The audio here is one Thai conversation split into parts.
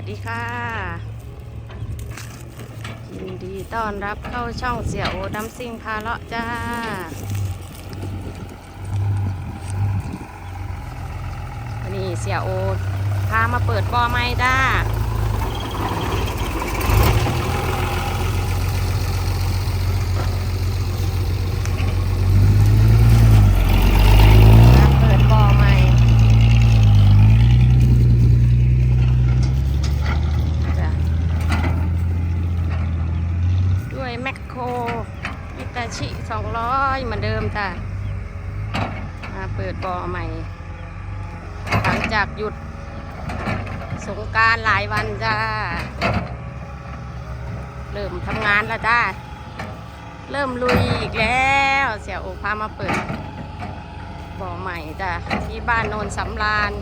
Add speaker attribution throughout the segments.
Speaker 1: วัสดีค่ะ ยินดีต้อนรับเข้าช่องเสี่ยโอดัมซิงพาเลาะจ้า วันนี้เสี่ยโอพามาเปิดบ่อไม้จ้าเปิดบ่อใหม่จ้ะด้วยแมคโครมิตาชิ 200เห มือนเดิมจ้ะมาเปิดบ่อใหม่ หลังจากหยุดสงการหลายวันจ้า เริ่มทำงานแล้วจ้า เริ่มลุยอีกแล้ว เสียโอพามาเปิดบ่อใหม่จ้ะที่บ้านโนนสำราญ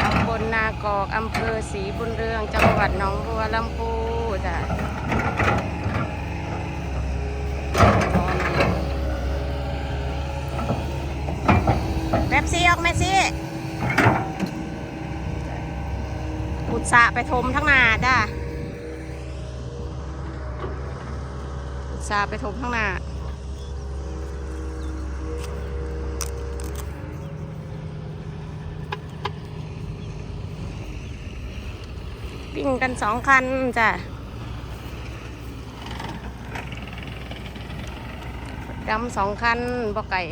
Speaker 1: ตำบลนากอกอำเภอศรีบุญเรือง จังหวัดหนองบัวลำพูจ้ะบ่อใหม่ แป๊บซี่ออกแม่ซี่ขุดสระไปทมทั้งนาจ้ะขุดสะไปทมทั้งนาวิ่งกันสองคันจ้ะดำสองคันบ่ไก่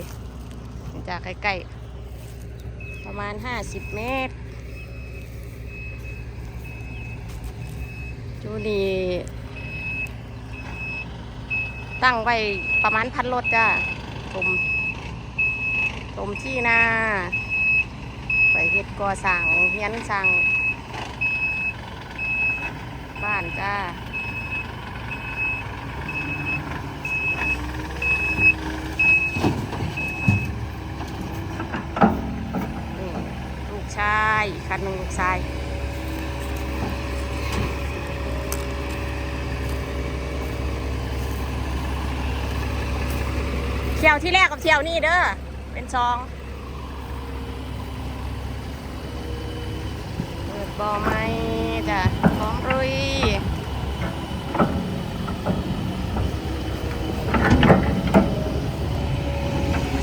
Speaker 1: จากใกล้ ประมาณห้าสิบเมตร จูนี่ตั้งไว้ประมาณพันรถจ้ะชมชมที่นาไปเฮ็ดก่อสั่งเฮียนสั่งบ้านจ้า นี่ลูกชาย อีกคันหนึ่งลูกชายเที่ยวที่แรกกับเที่ยวนี่เด้อเป็นซองเปิดบ่อไม้จ้ะพร้อมรุย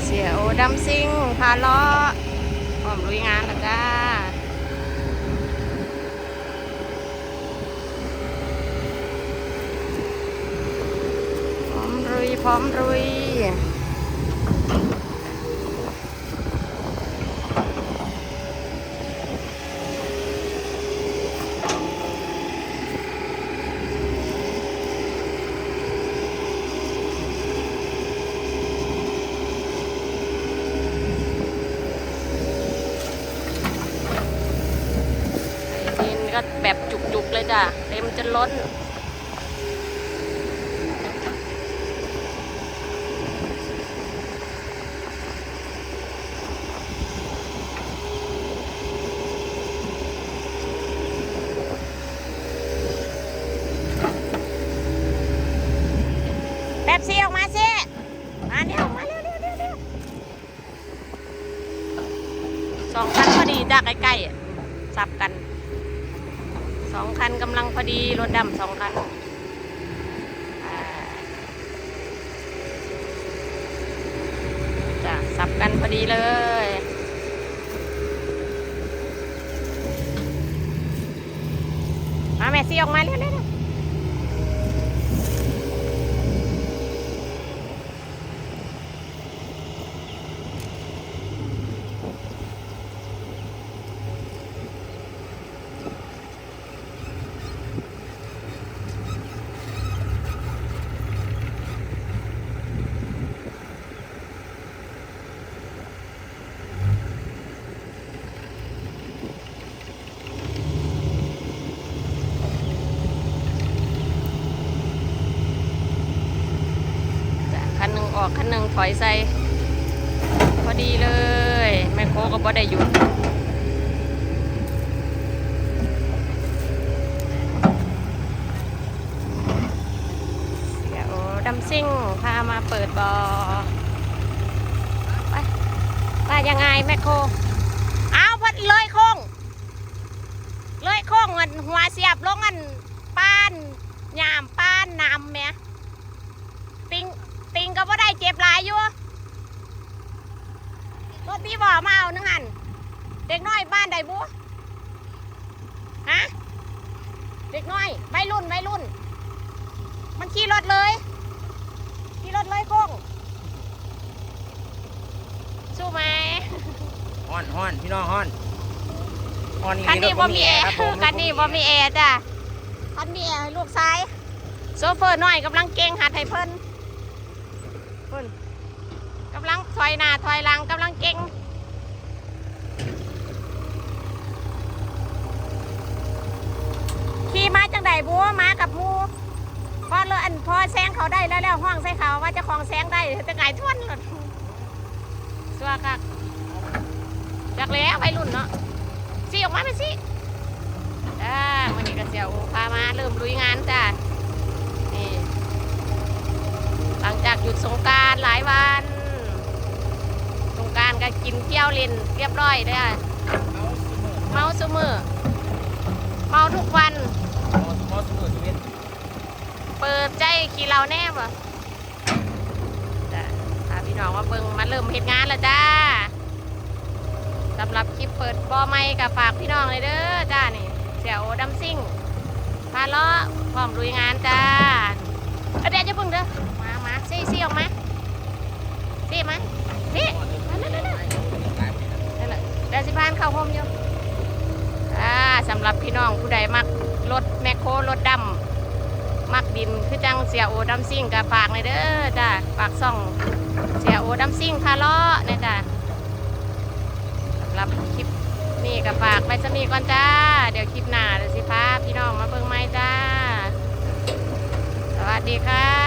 Speaker 1: เสียโอดำซิงพาล้อพร้อมรุยงานแล้วจ้า พร้อมรุย พร้อมรุยดินก็แบบจุกๆเลยจ้ะ เต็มจนล้น บซี่ออกมาสิมาเนี่ยออกมาเร็วเร็วเร็วเร็วสองคันพอดีจ้ะใกล้ๆอะสับกันสองคันกำลังพอดีรถดำสองคันอ่าจ้ะสับกันพอดีเลยมาแม่ซี่ออกมาเร็วเร็วเร็ว จ้ะคันหนึ่งออกคันหนึ่ง ถอยใส่พอดีเลยแม่โคก็บ่ได้หยุดเดี๋ยวดำซิ่งพามาเปิดบอไปว่ายังไงแม่โคเอาพัดเลยโคงเลยโค้งมันหัวเสียบลงอันป้านยามป้านนำแหม่ติงติงก็บ่ได้เจ็บหลาย อยู่รถพี่บ่มาเอานึงหันเด็กน้อยบ้านใดบุฮะเด็กน้อยไม่รุ่นไม่รุ่น มันขี่รถเลยขี่รถเลยโค้งสู้ไหม
Speaker 2: ฮ้อนฮ้อนพี่น้องฮ้อนฮ้อนอีห
Speaker 1: คัน
Speaker 2: ลี
Speaker 1: นี้
Speaker 2: รถ
Speaker 1: บ่มีแอร์
Speaker 2: ครับผม
Speaker 1: คันนี้บ่มีแอร์จ้ะคันมีแอร์ให้ลูกซ้ายโซเฟอร์น้อยกำลังเก่งหัดให้เพิ่นเพิ่นกำลังถอยหน้าถอยหลังกำลังเก่งขี่มาจังใดบัวมากับมูพอเลยอันพอแซงเขาได้แล้วแล้วห้องใส่เขาว่าจะของแซงได้จะไงทวนหลดสัวคักจากแล้วไปรุ่นเนาะสิออกมาไปสิจ้าวันนี้ก็เสียวพามาเริ่มลุยงานจ้านี่หลังจากหยุดสงการหลายวัน ก็กินเที่ยวเล่นเรียบร้อยเลยอะเมาซุมือเมาทุกวันเปิดใจขี่เราแน่บ่จ้ะพาพี่น้องมาเบิ่งมาเริ่มเหตุงานแล้วจ้าสำหรับคลิปเปิดบอไม่กับฝากพี่น้องเลยเด้อจ้านี่เสียวดัมซิ่งพาล้อพร้อมลุยงานจ้าเอาเดี๋ยวจะเพิ่งเด้อมามาซี่ซี่ออกมาซี่มานี่นั่นนั่นนั่นนั่นแหละเดี๋ยวสิพาน เข้าพมอยู่อ่าสำหรับพี่น้องผู้ใดมักรถแมคโครรถดำมักดินคือจังเสียโอดัมซิ่งกับฝากในอยเด้อจ้าฝากซ่องเสียโอดัมซิ่งพาล้อเนี่ยจ้าสำหรับคลิปนี่กับฝากไปสมีก่อนจ้า เดี๋ยวคลิปหน้าเดี๋ยวสิพาพี่น้องมาเบิ่งไม้จ้า สวัสดีค่ะ